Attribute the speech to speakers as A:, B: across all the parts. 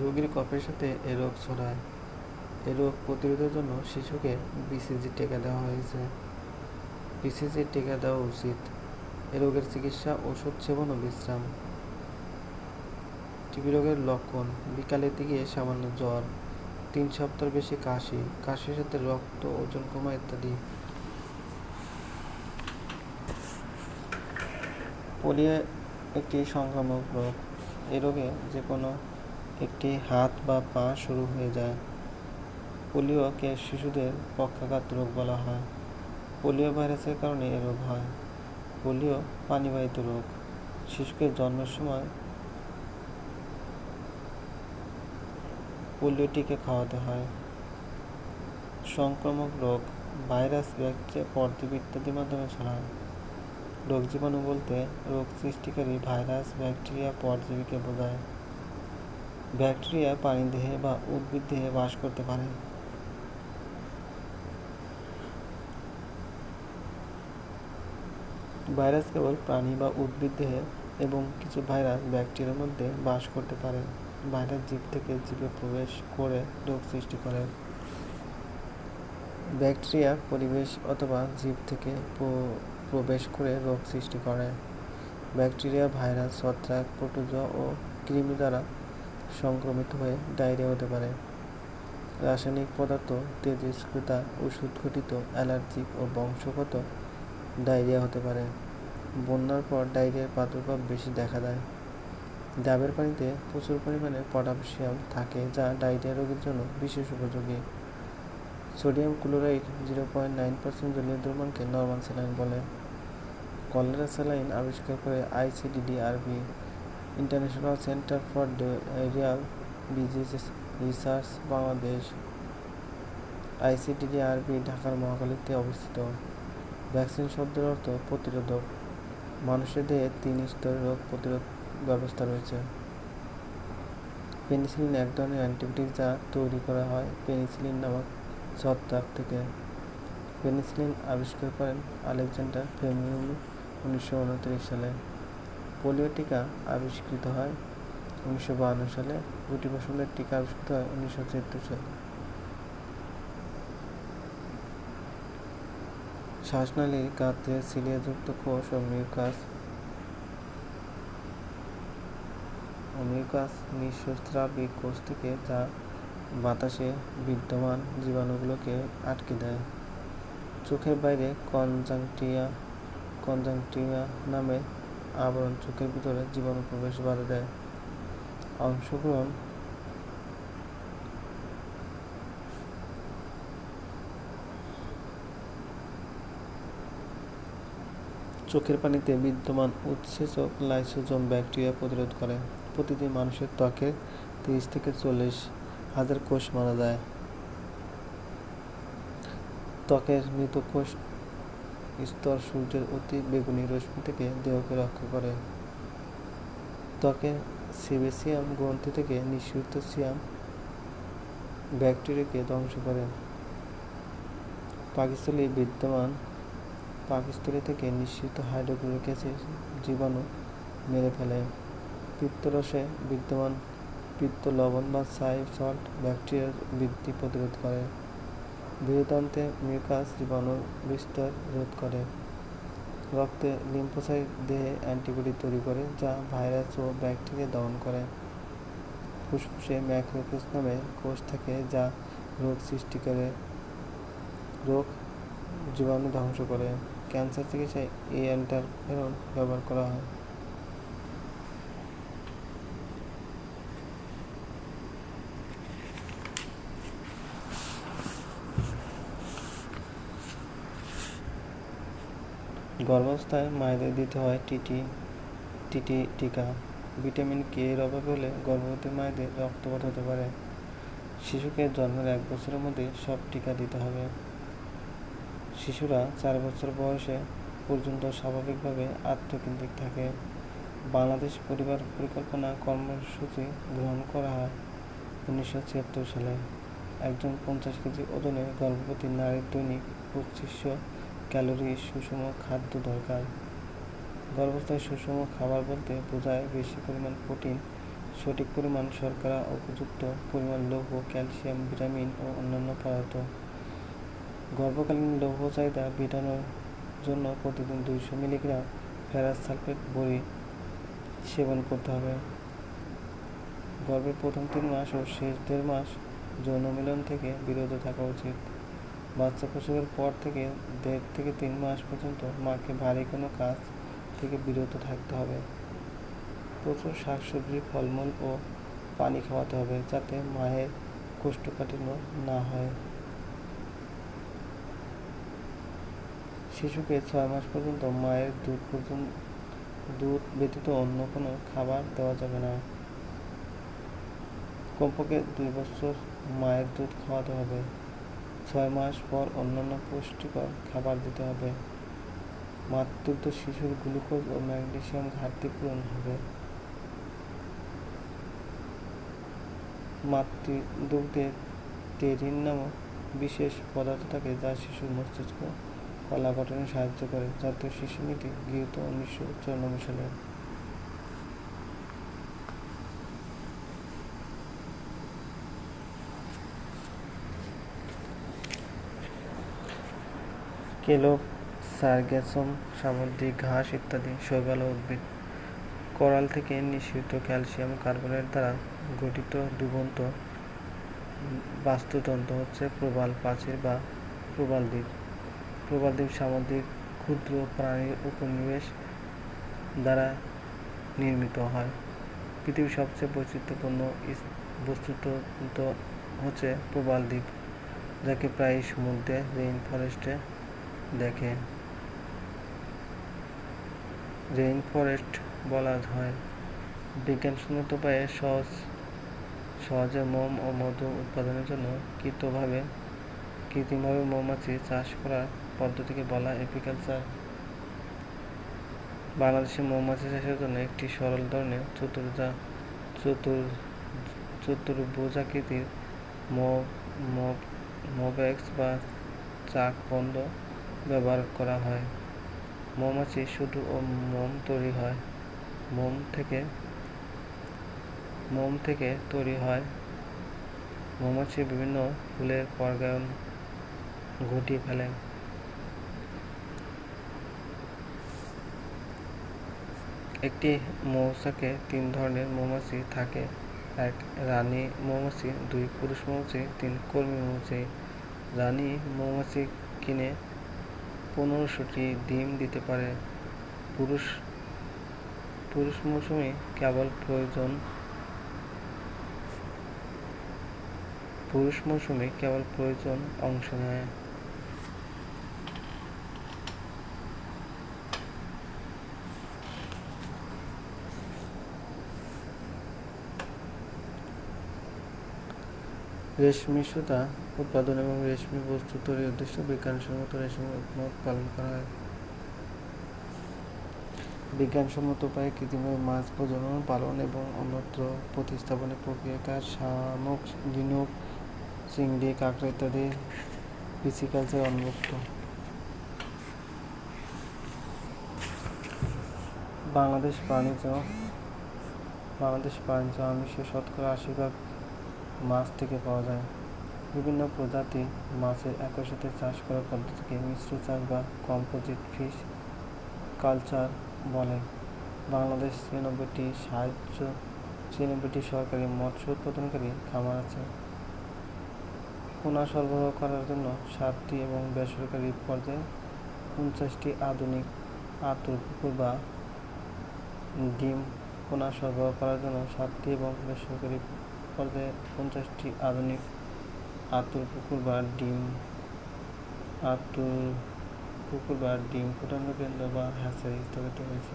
A: রোগীর কফের সাথে এ রোগ ছড়ায়। এ রোগ প্রতিরোধের জন্য শিশুকে বিসিজি টিকা দেওয়া হয়েছে। বিসিজি টিকা দেওয়া উচিত। এ রোগের চিকিৎসা, ওষুধ, সেবন ও বিশ্রাম। টিবি রোগের লক্ষণ বিকালের দিকে সামান্য জ্বর, তিন সপ্তাহ বেশি কাশি, কাশির সাথে রক্ত, ওজন কমা ইত্যাদি। পোলিও একটি সংক্রামক রোগ। এ রোগে যে কোনো একটি হাত বা পা শুরু হয়ে যায়। পোলিওকে শিশুদের পক্ষাঘাত রোগ বলা হয়। পোলিও ভাইরাসের কারণে এ রোগ হয়। পোলিও পানিবাহিত রোগ। শিশুকে জন্মের সময় পোলিও টিকা খাওয়াতে হয়। সংক্রামক রোগ, ভাইরাস, ব্যাকটেরিয়া, পরজীবী ইত্যাদির মাধ্যমে ছড়ায়। রোগ জীবাণু বলতে রোগ সৃষ্টিকারী ভাইরাস, ব্যাকটেরিয়া, পরজীবীকে বোঝায়। ব্যাকটেরিয়া প্রাণীদেহে বা উদ্ভিদ দেহে বাস করতে পারে। ভাইরাস কেবল প্রাণী বা উদ্ভিদ দেহে এবং কিছু ভাইরাস ব্যাকটেরিয়ার মধ্যে বাস করতে পারে। ভাইরাস জীব থেকে জীবে প্রবেশ করে রোগ সৃষ্টি করে। ব্যাকটেরিয়া পরিবেশ অথবা জীব থেকে প্রবেশ করে রোগ সৃষ্টি করে। ব্যাকটেরিয়া, ভাইরাস, ছত্রাক প্রোটোজোয়া ও কৃমি দ্বারা সংক্রমিত হয়ে ডায়রিয়া হতে পারে। রাসায়নিক পদার্থ তেজস্ক্রিয়তা ওষুধ ঘটিত অ্যালার্জিক ও বংশগত ডায়রিয়া হতে পারে। বন্যার পর ডায়রিয়ার প্রাদুর্ভাব বেশি দেখা দেয়। ডাবের পানিতে প্রচুর পরিমাণে পটাশিয়াম থাকে যা ডায়রিয়া রোগীর জন্য বিশেষ উপযোগী। Sodium chloride zero point nine percent জলীয় দ্রবণকে নর্মাল স্যালাইন বলে। কলেরা স্যালাইন আবিষ্কার করে ICDDRB international centre for diarrhoeal diseases research Bangladesh ICDDRB ঢাকার মহাখালীতে অবস্থিত। ভ্যাকসিন শব্দের অর্থ প্রতিরোধক। মানুষের দেহে তিন স্তরের রোগ প্রতিরোধ ব্যবস্থা রয়েছে। পেনিসিলিন এক ধরনের অ্যান্টিবায়োটিক যা তৈরি করা হয় পেনিসিলিন নামক ছত্রাক থেকে। পেনিসিলিন আবিষ্কার করেন আলেকজান্ডার ফ্লেমিং উনিশশো সালে। পোলিও টিকা আবিষ্কৃত হয় উনিশশো বাহান্ন সালে। দুটি ফসলের টিকা আবিষ্কৃত হয় উনিশশো ছিয়াত্তর সালে। শ্বাসনালীর গাত্রে সিলিয়াযুক্ত কোষ ও মিউকাস। মিউকাস নিঃস্রাবী কোষ থেকে যা বাতাসে বিদ্যমান জীবাণুগুলোকে আটকে দেয়। চোখের বাইরে কনজাংটিয়া কনজাংটিয়া নামে আবরণ চোখের ভিতরে জীবাণু প্রবেশ বাধা দেয়। অংশগ্রহণ চোখের পানিতে বিদ্যমান উৎসেচক লাইসোজোম ব্যাকটেরিয়া প্রতিরোধ করে। প্রতিদিন মানুষের ত্বকে তিরিশ থেকে চল্লিশ হাজার কোষ মারা যায়। ত্বকের মৃত কোষ স্তর সূর্যের অতি বেগুনি রশ্মি থেকে দেহকে রক্ষা করে। ত্বকের সেবেসিয়াম গ্রন্থি থেকে নিঃসৃত সিয়াম ব্যাকটেরিয়াকে ধ্বংস করে। পাকিস্থলী বিদ্যমান পাকিস্থলী থেকে নিঃসৃত হাইড্রোক্লোরিক অ্যাসিড জীবাণু মেরে ফেলে। পিত্তরসে বিদ্যমান পিত্ত লবণ বা সাই সল্ট ব্যাকটেরিয়ার বৃদ্ধি প্রতিরোধ করে। বৃহদান্তে মিউকাস জীবাণুর বিস্তার রোধ করে। রক্তে লিম্ফোসাইট দেহে অ্যান্টিবডি তৈরি করে, যা ভাইরাস ও ব্যাকটেরিয়া দমন করে। ফুসফুসে ম্যাক্রোফেজ নামে কোষ থাকে, যা রোগ সৃষ্টি করে, রোগ জীবাণু ধ্বংস করে। ক্যান্সার চিকিৎসায় এই অ্যান্টারফেরন ব্যবহার করা হয়। গর্ভাবস্থায় মায়েদের দিতে হয় টিটি টিটি টিকা। ভিটামিন কে এর অভাব হলে গর্ভবতী মায়েদের রক্তপাত হতে পারে। শিশুকে জন্মের এক বছরের মধ্যে সব টিকা দিতে হবে। শিশুরা চার বছর বয়সে পর্যন্ত স্বাভাবিকভাবে আত্মকেন্দ্রিক থাকে। বাংলাদেশ পরিবার পরিকল্পনা কর্মসূচি গ্রহণ করা হয় উনিশশো ছিয়াত্তর সালে। একজন পঞ্চাশ কেজি ওজনের গর্ভবতী নারীর দৈনিক পঁচিশশো ক্যালোরি, সুষম খাদ্য দরকার। গর্ভাবস্থায় সুষম খাবার বলতে বোঝায় বেশি পরিমাণ প্রোটিন, সঠিক পরিমাণ শর্করা উপযুক্ত পরিমাণ লৌহ, ক্যালসিয়াম, ভিটামিন ও অন্যান্য পদার্থ। গর্ভকালীন লৌহ চাহিদা মেটানোর জন্য প্রতিদিন দুইশো মিলিগ্রাম ফেরাস সালফেট বড়ি সেবন করতে হবে। গর্ভের প্রথম তিন মাস ও শেষ দেড় মাস যৌন মিলন থেকে বিরত থাকা উচিত। বাচ্চা প্রসবের পর থেকে দেড় থেকে তিন মাস পর্যন্ত মাকে ভারী কোনো কাজ থেকে বিরত থাকতে হবে। প্রচুর শাকসবজি, ফলমূল ও পানি খাওয়াতে হবে যাতে মায়ের কোষ্ঠকাঠিন্য না হয়। শিশুকে ছয় মাস পর্যন্ত মায়ের দুধ পর্যন্ত, দুধ ব্যতীত অন্য কোনো খাবার দেওয়া যাবে না। কমপক্ষে দুই বছর মায়ের দুধ খাওয়াতে হবে। ছয় মাস পর অন্যান্য পুষ্টিকর খাবার দিতে হবে। মাতৃত্ব শিশুর গ্লুকোজ ও ম্যাগনেসিয়াম ঘাটতি পূরণ হবে। মাতৃদুগ্ধে টেরিন নামক বিশেষ পদার্থ থাকে যা শিশুর মস্তিষ্ক কলা গঠনে সাহায্য করে। জাতীয় শিশু নীতি গৃহীত উনিশশো চুরানব্বই সালে। কেলো সার্গেসম সামুদ্রিক ঘাস ইত্যাদি শৈবাল উদ্ভিদ। করাল থেকে নিঃসৃত ক্যালসিয়াম কার্বনেট দ্বারা গঠিত ডুবন্ত বাস্তুতন্ত্র হচ্ছে প্রবাল প্রাচীর বা প্রবাল দ্বীপ। প্রবাল দ্বীপ সামুদ্রিক ক্ষুদ্র প্রাণীর উপনিবেশ দ্বারা নির্মিত হয়। পৃথিবীর সবচেয়ে বৈচিত্র্যপূর্ণ বস্তুতন্ত্র হচ্ছে প্রবাল দ্বীপ, যাকে প্রায় সমুদ্রে রেইন ফরেস্টে দেখে রেইন ফরেস্ট বলা হয়। বিজ্ঞান বিজ্ঞানসম্মত উপায়ে সহজ, সহজে মোম ও মধু উৎপাদনের জন্য কৃতভাবে কৃত্রিমভাবে মৌমাছি চাষ করার পদ্ধতিকে বলা এপিকালচার বাংলাদেশে মৌমাছি চাষের জন্য একটি সরল ধরনের চতুর্জা চতুর চতুর্ভুজাকৃতির মব মব মবেক্স বা চাক বন্ধ ব্যবহার করা হয়। মৌমাছি শুধু ও মোম তৈরি হয়। মোম থেকে মোম থেকে তৈরি হয়। মৌমাছি বিভিন্ন ফুলের পরাগায়ন ঘটিয়ে ফেলে। একটি মৌচাকে তিন ধরনের মৌমাছি থাকে। এক রানী মৌমাছি, দুই পুরুষ মৌমাছি, তিন কর্মী মৌমাছি। রানী মৌমাছি কিনে পনেরোশোটি ডিম দিতে পারে। পুরুষ পুরুষ মৌসুমে কেবল প্রয়োজন, পুরুষ মৌসুমে কেবল প্রয়োজন অংশ নেয়। রেশমি সুতা উৎপাদন এবং রেশমি বস্তু তৈরির উদ্দেশ্যে বিজ্ঞানসম্মত রেশমি উৎপাদন পালন করা হয়। বিজ্ঞানসম্মত উপায়ে কৃত্রিমভাবে মাছ প্রজনন, পালন এবং অন্যত্র প্রতিস্থাপনের প্রক্রিয়াকার শামুক, ঝিনুক, চিংড়ি, কাঁকড়া ইত্যাদি পিসিকালচার অন্তর্ভুক্ত বাংলাদেশ বাণিজ্য বাংলাদেশ বাণিজ্য আমিষের শতকরা আশি ভাগ মাছ থেকে পাওয়া যায়। বিভিন্ন প্রজাতি মাছের একই সাথে চাষ করার পদ্ধতিকে মিশ্র চাষ বা কম্পোজিট ফিশ কালচার বলে। বাংলাদেশ ছিয়ানব্বইটি সাহায্য, ছিয়ানব্বইটি সরকারি মৎস্য উৎপাদনকারী খামার আছে। পোনা সরবরাহ করার জন্য সাতটি এবং বেসরকারি পর্যায়ে পঞ্চাশটি আধুনিক আতুর পুকুর বা ডিম পোনা সরবরাহ করার জন্য সাতটি এবং বেসরকারি পর্যায়ে পঞ্চাশটি আধুনিক আতুর পুকুর বা ডিম, আতুর পুকুর বা ডিম ফুটানো কেন্দ্র বা হ্যাচারি স্থাপিত হয়েছে।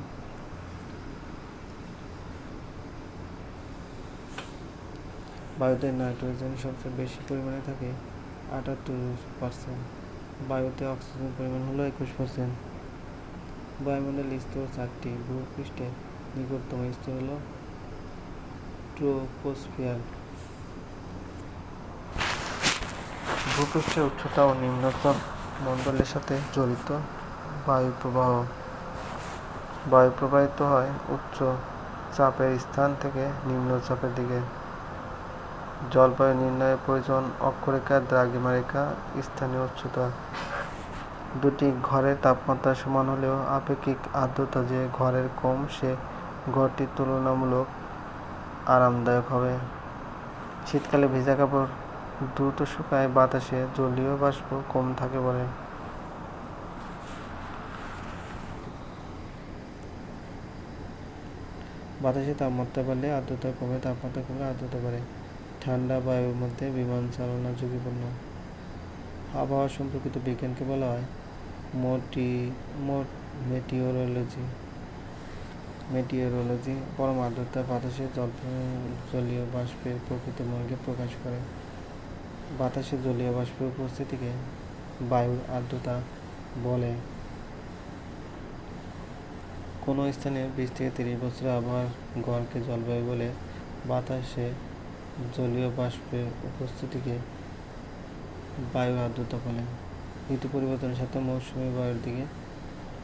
A: বায়ুতে নাইট্রোজেন সবচেয়ে বেশি পরিমাণে থাকে, আটাত্তর পার্সেন্ট। বায়ুতে অক্সিজেন পরিমাণ হলো একুশ পার্সেন্ট। বায়ুমণ্ডল স্তর চারটি, ভূপৃষ্ঠের নিকটতম স্তর হলো ট্রোপোস্ফিয়ার। ভূপৃষ্ঠের উচ্চতা ও নিম্নতম মণ্ডলের সাথে জড়িত। বায়ু প্রবাহ। বায়ু প্রবাহিত হয় উচ্চ চাপের স্থান থেকে নিম্নচাপের দিকে। জলবায়ু নির্ণয়ের প্রয়োজন অক্ষরেখা, দ্রাঘিমারেখা, স্থানীয় উচ্চতা। দুটি ঘরের তাপমাত্রা সমান হলেও আপেক্ষিক আর্দ্রতা যে ঘরের কম, সে ঘরটি তুলনামূলক আরামদায়ক হবে। শীতকালে ভেজা কাপড় দ্রুত শুকায় বাতাসে জলীয় বাষ্প কম থাকে বলে। বাতাসে তাপমাত্রা বাড়লে আর্দ্রতা কমে, তাপমাত্রা কমলে আর্দ্রতা বাড়ে। ঠান্ডা বায়ুর মধ্যে বিমান চালনা ঝুঁকিপূর্ণ। আবহাওয়া সম্পর্কিত বিজ্ঞানকে বলা হয় মোটি, মোট মেটিওরোলজি মেটিওরোলজি পরম আর্দ্রতা বাতাসে জল জলীয় বাষ্পের প্রকৃত মনকে প্রকাশ করে। বাতাসে জলীয় বাষ্পের উপস্থিতিকে বায়ুর আর্দ্রতা বলে। কোনো স্থানে বিশ থেকে তিরিশ বছরের আবহাওয়ার গড়কে জলবায়ু বলে। বাতাসে জলীয় বাষ্পের উপস্থিতিকে বায়ুর আর্দ্রতা বলে। ঋতু পরিবর্তনের সাথে মৌসুমী বায়ুর দিকে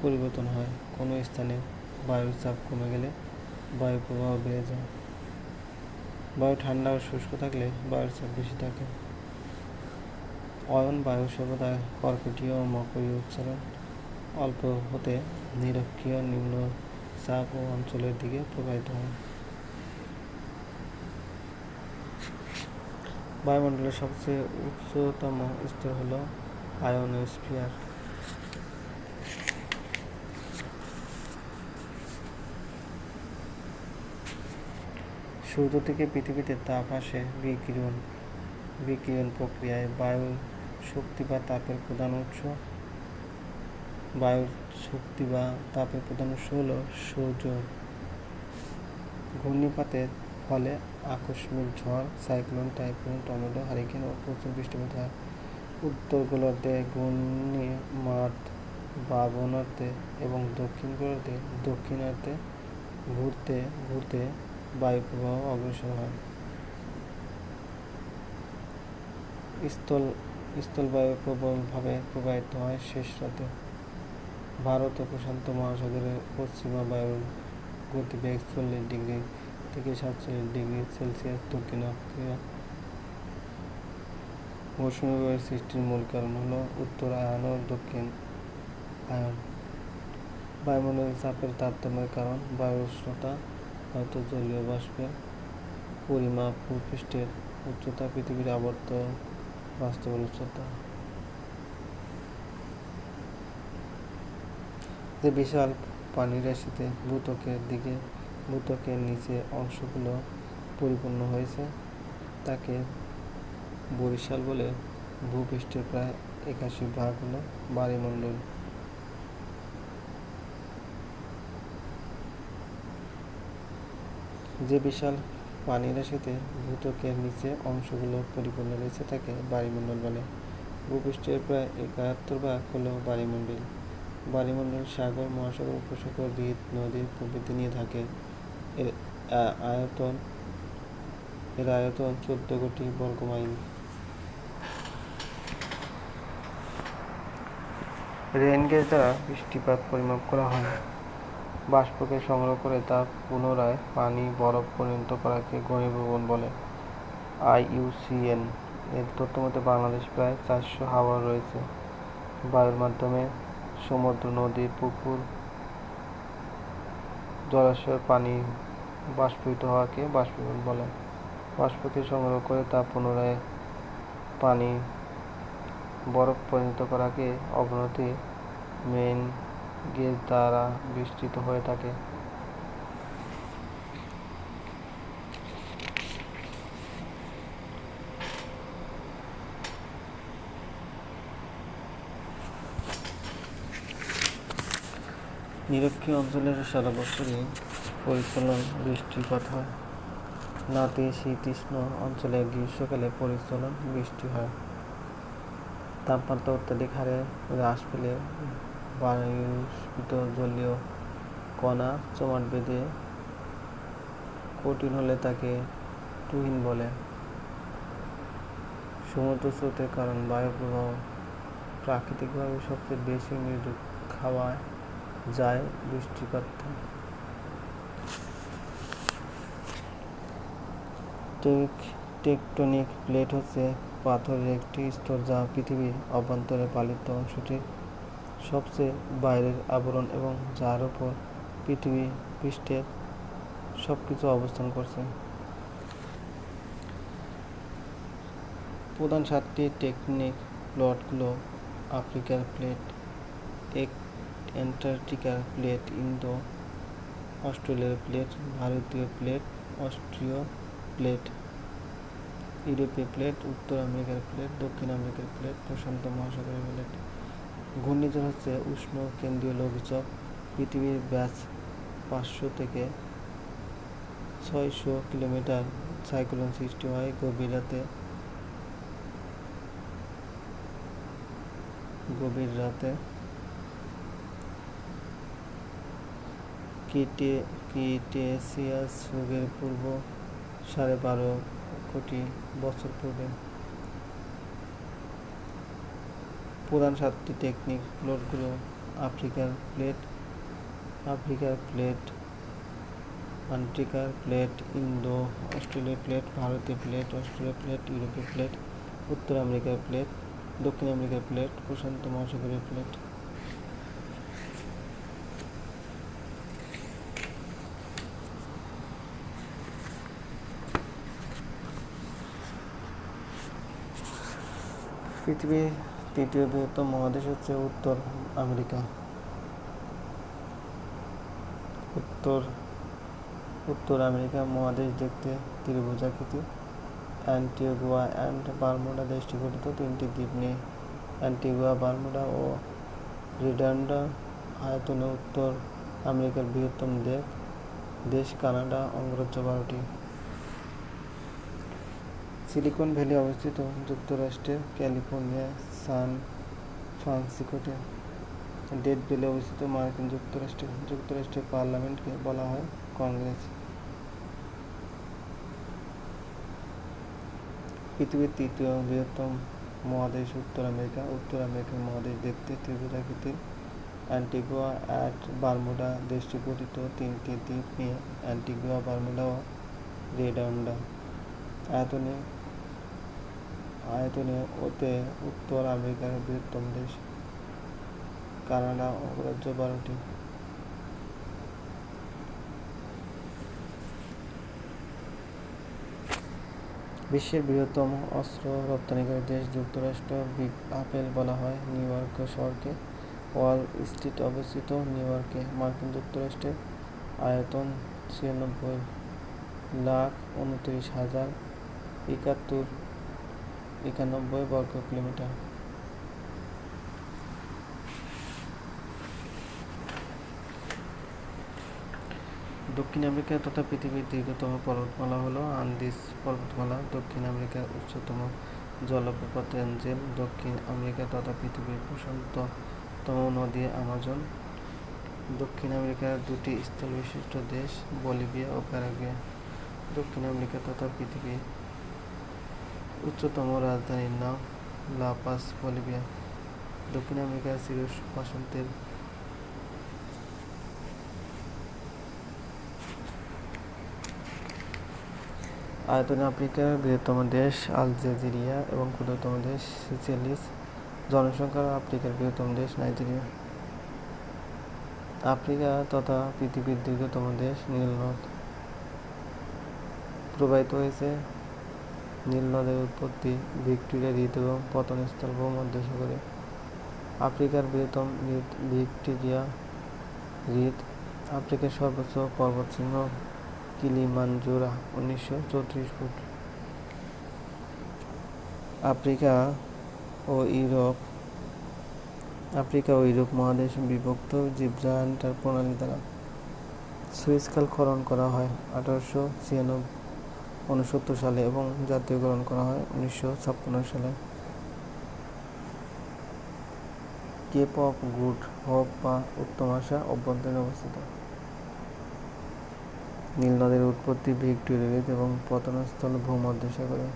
A: পরিবর্তন হয়। কোনো স্থানে বায়ুর চাপ কমে গেলে বায়ু প্রবাহ বেড়ে যায়। বায়ু ঠান্ডা ও শুষ্ক থাকলে বায়ুর চাপ বেশি থাকে। অয়ন বায়ু সর্বদা কর্কটীয় মকরীয় উচ্চারণ অল্প হতে নিরক্ষীয় নিম্ন চাপ ও অঞ্চলের দিকে প্রবাহিত হয়। বায়ুমণ্ডলের সবচেয়ে উচ্চতম স্তর হল আয়োনোস্ফিয়ার। সূর্য থেকে পৃথিবীতে তাপ আসে বিকিরণ বিকিরণ প্রক্রিয়ায় বায়ুর শক্তি বা তাপের প্রধান উৎস। বায়ুর শক্তি বা তাপের প্রধান উৎস হল সূর্য ঘূর্ণিপাতের ফলে আকস্মিক ঝড়, সাইক্লোন, টাইফুন টর্নেডো হারিকেন ও প্রচুর বৃষ্টিপাত হয়। উত্তর গোলার্ধে ঘূর্ণি ঘূর্ণিমাত বাবনার্ধে এবং দক্ষিণ গোলার্ধে, দক্ষিণার্ধে ঘুরতে ঘুরতে বায়ু প্রবাহ অগ্রসর হয়। স্থল স্থলবায়ু প্রবলভাবে প্রবাহিত হয় শেষ রাতে। ভারত ও প্রশান্ত মহাসাগরের পশ্চিমা বায়ুর গতিবেগ চল্লিশ ডিগ্রি থেকে সাতচল্লিশ ডিগ্রি সেলসিয়াস দক্ষিণাক্ষীয় মৌসুমী বায়ুর সৃষ্টির মূল কারণ হল উত্তর আয়ন ও দক্ষিণ আয়ন। বায়ুমণ্ডলের চাপের তারতম্যের কারণ বায়ুর উষ্ণতা, হয়তো জলীয় বাষ্পের পরিমাপ ভূপৃষ্ঠের উচ্চতা, পৃথিবীর আবর্ত বাস্তবের উচ্চতা যে বিশাল পানিরাশিতে ভূত্বকের দিকে, ভূত্বকের নিচে অংশগুলো পরিপূর্ণ হয়েছে, তাকে বরিশাল বলে ভূপৃষ্ঠের প্রায় একাশি ভাগ হলো বায়ুমণ্ডল যে বিশাল পানিরাশিতে ভূত্বকের নিচে অংশগুলো পরিপূর্ণ রয়েছে তাকে বায়ুমণ্ডল বলে। ভূপৃষ্ঠের প্রায় একাত্তর ভাগ হলো বায়ুমণ্ডল। বায়ুমণ্ডল সাগর, মহাসাগর, উপসাগর হ্রদ নদী প্রভৃতি নিয়ে থাকে। এর আয়তন এর আয়তন চোদ্দ কোটি বর্গ মাইল। রেন গেজ দ্বারা বৃষ্টিপাত পরিমাপ করা হয়। বাষ্পকে সংগ্রহ করে তা পুনরায় পানি বরফ পরিণত করাকে ঘনীভবন বলে আইইউসিএন। এর তথ্য মতে বাংলাদেশ প্রায় চারশো হাওর রয়েছে। বায়ুর মাধ্যমে সমুদ্র, নদী, পুকুর, জলাশয়ের পানি বাষ্পীভূত হওয়াকে বাষ্পীভবন বলে। বাষ্পকে সংগ্রহ করে তা পুনরায় পানি বরফ পরিণত করাকে অবনতি মেইন গেজ দ্বারা বিস্তৃত হয়ে থাকে। নিরক্ষীয় অঞ্চলের সারা বছরই পরিচলন বৃষ্টিপাত হয়। নাতিশীতোষ্ণ অঞ্চলে গ্রীষ্মকালে পরিচলন বৃষ্টি হয়। তাপমাত্রা অত্যাধিক হারে হ্রাস পেলে বায়ুস্ফীত জলীয় কণা জমাট বেঁধে কঠিন হলে তাকে তুহিন বলে। সমুদ্র স্রোতের কারণ বায়ু প্রবাহ প্রাকৃতিকভাবে সবচেয়ে বেশি মৃদু খাওয়ায়, যায় বৃষ্টিপাত। টেক টেকটনিক প্লেট হচ্ছে পাথরের একটি স্তর যা পৃথিবীর অভ্যন্তরে পালিত অংশটির সবচেয়ে বাইরের আবরণ এবং যার উপর পৃথিবী পৃষ্ঠের সব কিছু অবস্থান করছে। প্রধান সাতটি টেকনিক প্লটগুলো আফ্রিকার প্লেট, এক অ্যান্টার্কটিকার প্লেট, ইন্দো অস্ট্রেলিয়ার প্লেট, ভারতীয় প্লেট, অস্ট্রিয় প্লেট, ইউরোপীয় প্লেট, উত্তর আমেরিকার প্লেট, দক্ষিণ আমেরিকার প্লেট, প্রশান্ত মহাসাগরের প্লেট। ঘূর্ণিঝড় হচ্ছে উষ্ণ কেন্দ্রীয় লঘুচাপ। পৃথিবীর ব্যাস পাঁচশো থেকে ছয়শো কিলোমিটার সাইক্লোন সৃষ্টি হয়। গভীর রাতে গভীর রাতে কিটে, কিটেসিয়াস যুগের পূর্ব সাড়ে বারো কোটি বছর পূর্বে প্রধান সাতটি টেকনিক প্লটগুলো আফ্রিকার প্লেট আফ্রিকার প্লেট আন্টিকার প্লেট ইন্দো অস্ট্রেলিয়ার প্লেট ভারতীয় প্লেট অস্ট্রেলিয়া প্লেট ইউরোপীয় প্লেট উত্তর আমেরিকার প্লেট দক্ষিণ আমেরিকার প্লেট প্রশান্ত মহাসাগরের প্লেট পৃথিবীর তৃতীয় বৃহত্তম মহাদেশ হচ্ছে উত্তর আমেরিকা। উত্তর উত্তর আমেরিকা মহাদেশ দেখতে ত্রিভুজাকৃতি। অ্যান্টিগুয়া অ্যান্ড বারমুডা দেশটি গঠিত তিনটি দ্বীপ নিয়ে। অ্যান্টিগুয়া, বারমুডা ও রিডান্ডা আয়তনে উত্তর আমেরিকার বৃহত্তম দেশ। দেশ কানাডা অঙ্গরাজ্য বারোটি। সিলিকন ভ্যালি অবস্থিত যুক্তরাষ্ট্রের ক্যালিফোর্নিয়া, সান ফ্রান্সিসকোতে। ডেড ভ্যালি অবস্থিত মার্কিন যুক্তরাষ্ট্রে। যুক্তরাষ্ট্রের পার্লামেন্টকে বলা হয় কংগ্রেস। পৃথিবীর তৃতীয় বৃহত্তম মহাদেশ উত্তর আমেরিকা। উত্তর আমেরিকার মহাদেশ দেখতে ত্রিভুজাকৃতির অ্যান্টিগুয়া অ্যাট বারমুডা দেশটি গঠিত। তিনটি দ্বীপ নিয়ে অ্যান্টিগুয়া, বারমুডা ও রেডান্ডা আয়তনে আয়তনে ওতে উত্তর আমেরিকার বৃহত্তম দেশ, কানাডা অগ্রাহ্য বারোটি। বিশ্বের বৃহত্তম অস্ত্র রপ্তানিকারী দেশ যুক্তরাষ্ট্র, বিগ আপেল বলা হয় নিউ ইয়র্ক শহরকে। ওয়াল স্ট্রিট অবস্থিত নিউ ইয়র্কে, মার্কিন যুক্তরাষ্ট্রের আয়তন ছিয়ানব্বই লাখ উনত্রিশ হাজার একাত্তর একানব্বই বর্গ কিলোমিটার। দক্ষিণ আমেরিকা তথা পৃথিবীর দীর্ঘতম পর্বতমালা হলো আন্দিস পর্বতমালা। দক্ষিণ আমেরিকার উচ্চতম জলপ্রপাত এঞ্জেল দক্ষিণ আমেরিকা তথা পৃথিবীর প্রশান্ততম নদী আমাজন। দক্ষিণ আমেরিকার দুটি স্থল বিশিষ্ট দেশ, বলিভিয়া ও প্যারাগুয়ে। দক্ষিণ আমেরিকা তথা পৃথিবীর উচ্চতম রাজধানীর নাম লা পাস, বলিভিয়া। দক্ষিণ আমেরিকার চির বসন্তের আয়তনে আফ্রিকার বৃহত্তম দেশ আলজেরিয়া এবং ক্ষুদ্রতম দেশ সিচেলিস। জনসংখ্যার আফ্রিকার বৃহত্তম দেশ নাইজেরিয়া। আফ্রিকা তথা পৃথিবীর দীর্ঘতম দেশ নীলনদ প্রবাহিত হয়েছে নীল নদের উৎপত্তি, ভিক্টোরিয়া হ্রদ এবং পতনস্থল ভূমধ্যসাগরে। আফ্রিকার বৃহত্তম হ্রদ ভিক্টোরিয়া হ্রদ আফ্রিকার সর্বোচ্চ পর্বতশৃঙ্গ কিলিমানজোরা উনিশশো চৌত্রিশ ফুট। আফ্রিকা ও ইউরোপ, আফ্রিকা ও ইউরোপ মহাদেশ বিভক্ত জিব্রাল্টার প্রণালী দ্বারা। সুইস খাল খনন করা হয় আঠারোশো ছিয়ানব্বই উনসত্তর সালে এবং জাতীয়করণ করা হয় উনিশশো ছাপ্পান্ন সালে। কেপ অফ গুড, হোপ বা উত্তম আশা অভ্যন্তরীণ অবস্থিত। নীল নদের উৎপত্তি, ভিক্টোরিয়া এবং পতনস্থল ভূমধ্যসাগরে।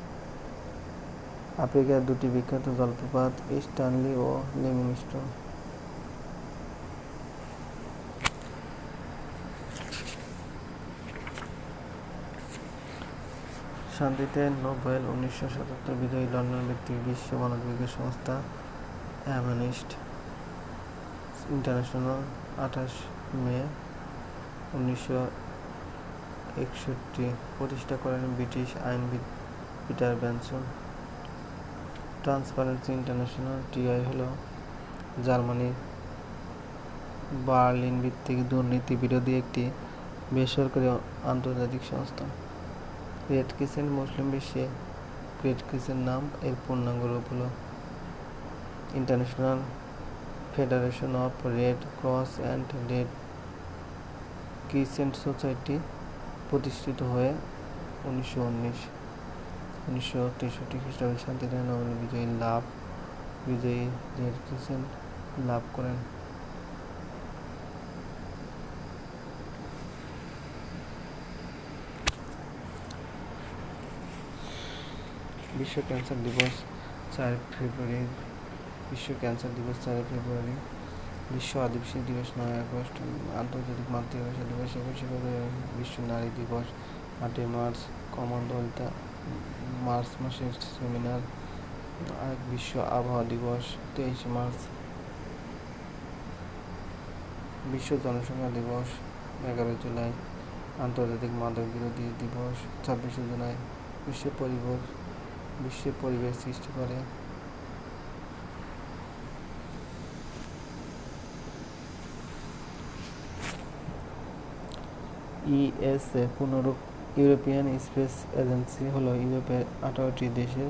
A: আফ্রিকার দুটি বিখ্যাত জলপ্রপাত স্টানলি ও লিভিংস্টোন শান্তিতে নোবেল উনিশশো সাতাত্তর বিজয়ী লন্ডন ভিত্তিক বিশ্ব মানবাধিকার সংস্থা অ্যামনেস্ট ইন্টারন্যাশনাল আঠাশ মে উনিশশো একষট্টি প্রতিষ্ঠা করেন British আইনবিদ Peter Benson transparency international TI হল জার্মানির বার্লিন ভিত্তিক দুর্নীতি বিরোধী একটি বেসরকারি আন্তর্জাতিক সংস্থা। রেড ক্রিসেন্ট মুসলিম বিশ্বে রেড ক্রিসেন্ট নাম এর পূর্ণাঙ্গ রূপ হল international federation of red cross and red crescent society প্রতিষ্ঠিত হয়ে উনিশশো উনিশ, উনিশশো তেষট্টি খ্রিস্টাব্দে শান্তিতে নোবেল বিজয়ী লাভ, বিজয়ী রেড ক্রিসেন্ট লাভ করেন। বিশ্ব ক্যান্সার দিবস চার ফেব্রুয়ারি, বিশ্ব ক্যান্সার দিবস চার ফেব্রুয়ারি, বিশ্ব আদিবাসী দিবস নয় আগস্ট, আন্তর্জাতিক মাতৃভাষা দিবস একুশে ফেব্রুয়ারি, বিশ্ব নারী দিবস আটই মার্চ, কমনওয়েলথ মার্চ মাসের সেমিনার বিশ্ব আবহাওয়া দিবস তেইশে মার্চ। বিশ্ব জনসংখ্যা দিবস এগারো জুলাই, আন্তর্জাতিক মাদক বিরোধী দিবস ছাব্বিশে জুলাই, বিশ্ব পরিবেশ বিশ্বের পরিবেশ সৃষ্টি করে। ইএসএ পুনরূপ ইউরোপিয়ান স্পেস এজেন্সি হলো ইউরোপের আঠারোটি দেশের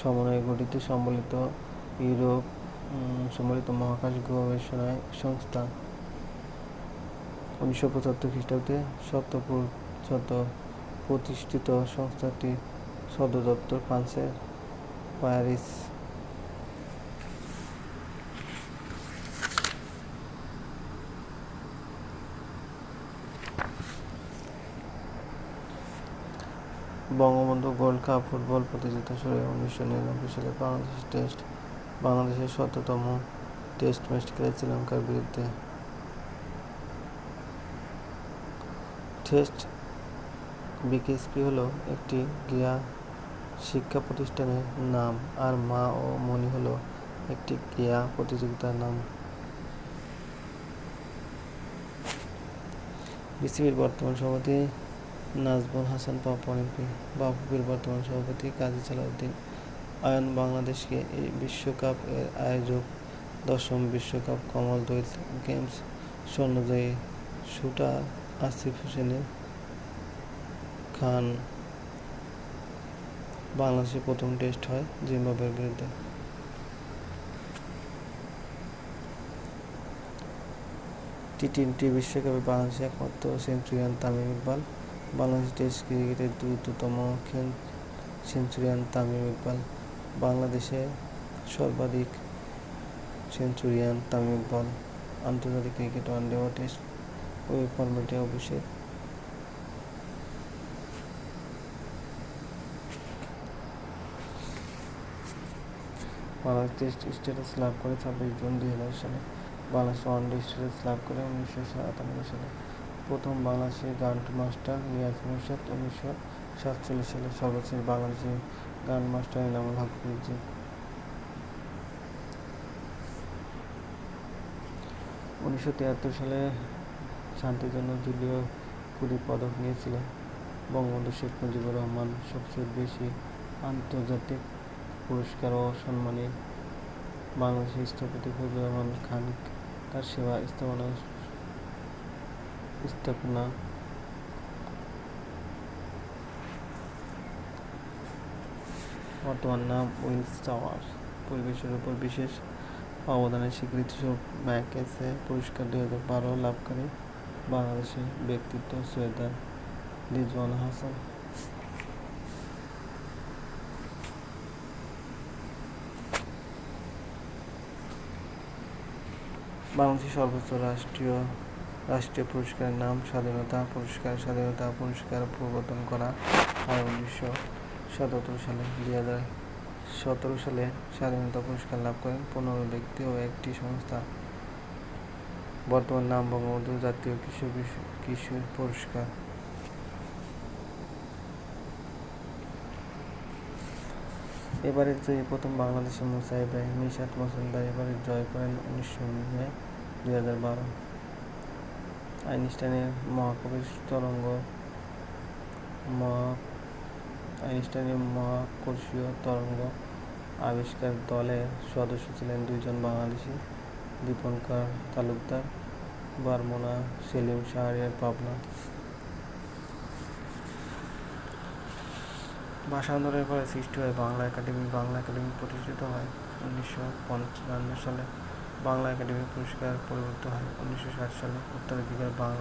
A: সমন্বয়ে গঠিত, সম্বলিত ইউরোপ সম্বলিত মহাকাশ গবেষণা সংস্থা। উনিশশো পঁচাত্তর খ্রিস্টাব্দে শত প্রতিষ্ঠিত সংস্থাটি সদর দপ্তর ফ্রান্সের Paris. Bangabandhu gold cup football প্রতিযোগিতা শুরু হয় উনিশশো নিরানব্বই সালে বাংলাদেশ টেস্ট, বাংলাদেশের শততম টেস্ট ম্যাচ খেলে শ্রীলঙ্কার বিরুদ্ধে। টেস্ট বিকেএসপি হলো একটি ক্রীড়া শিক্ষা প্রতিষ্ঠানের নাম আর মা ও মণি হলো একটি ক্রীড়া প্রতিযোগিতার নাম। বিসিবির বর্তমান সভাপতি নাজমুল হাসান পাপন এমপি বাফুফির বর্তমান সভাপতি কাজী সালাউদ্দিন, আয়ন বাংলাদেশকে এই বিশ্বকাপ এর আয়োজক, দশম বিশ্বকাপ কমল কমনওয়েলথ গেমস স্বর্ণজয়ী শুটার আসিফ হোসেনের খান। বাংলাদেশের প্রথম টেস্ট হয় জিম্বাবুয়ের বিরুদ্ধে। টি টোয়েন্টি বিশ্বকাপে বাংলাদেশের একমাত্র সেঞ্চুরিয়ান তামিম ইকবাল। বাংলাদেশ টেস্ট ক্রিকেটের দ্রুততম খেল সেঞ্চুরিয়ান তামিম ইকবাল। বাংলাদেশে সর্বাধিক সেঞ্চুরিয়ান তামিম ইকবাল। আন্তর্জাতিক ক্রিকেট ওয়ানডে ও টেস্ট ওই ফর্মেটে অভিষেক বাংলাদেশ টেস্ট স্ট্যাটাস লাভ করে ছাব্বিশ জুন দুই হাজার সালে বাংলাদেশ ওয়ানডে স্ট্যাটাস লাভ করে উনিশশো সাতানব্বই সালে। প্রথম বাংলাদেশের গ্র্যান্ড মাস্টার রিয়াজ মুর্শাদ উনিশশো সাতচল্লিশ সালে সর্বশেষ বাংলাদেশের গ্র্যান্ড মাস্টার ইনামুল হক রিজি উনিশশো তিয়াত্তর সালে শান্তির জন্য জুলিও কুড়ি পদক নিয়েছিলেন। বঙ্গবন্ধু শেখ মুজিবুর রহমান সবচেয়ে বেশি আন্তর্জাতিক পুরস্কার ও সম্মানী বাংলাদেশের স্থপতি ফজলুর রহমান খান তার সেবা স্থাপনা স্থাপনা বর্তমান নাম উইলস টাওয়ার। পরিবেশের উপর বিশেষ অবদানের স্বীকৃতিস্বরূপ ম্যাকেসে পুরস্কার দুই হাজার বারো লাভকারী বাংলাদেশের ব্যক্তিত্ব সৈয়দার রিজওয়ান হাসান। বাংলাদেশের সর্বোচ্চ রাষ্ট্রীয় রাষ্ট্রীয় পুরস্কারের নাম স্বাধীনতা পুরস্কার স্বাধীনতা পুরস্কার প্রবর্তন করা হয় উনিশশো সাতাত্তর সালে। দুই হাজার সতেরো সালে স্বাধীনতা পুরস্কার লাভ করেন পনেরো ব্যক্তি ও একটি সংস্থা। বর্তমান নাম বঙ্গবন্ধু জাতীয় কিশোর কিশোর পুরস্কার। এবারের জয়ী প্রথম বাংলাদেশি মুসাইবে নিশাত মজুমদার এবারে জয় করেন উনিশশো মে দুই হাজার বারো। আইনস্টাইনের মহাকর্ষ তরঙ্গ মহা, আইনস্টাইনের মহাকর্ষীয় তরঙ্গ আবিষ্কার দলের সদস্য ছিলেন দুইজন বাংলাদেশি, দীপঙ্কর তালুকদার, বারমোনা সেলিম শাহরিয়ার পাবনা। ভাষা আন্দোলনের ফলে সৃষ্টি হয় বাংলা একাডেমি। বাংলা একাডেমি প্রতিষ্ঠিত হয় উনিশশো পঞ্চান্ন সালে। বাংলা একাডেমি পুরস্কার পরিবর্তিত হয় উনিশশো ষাট সালে। উত্তরাধিকার বাংলা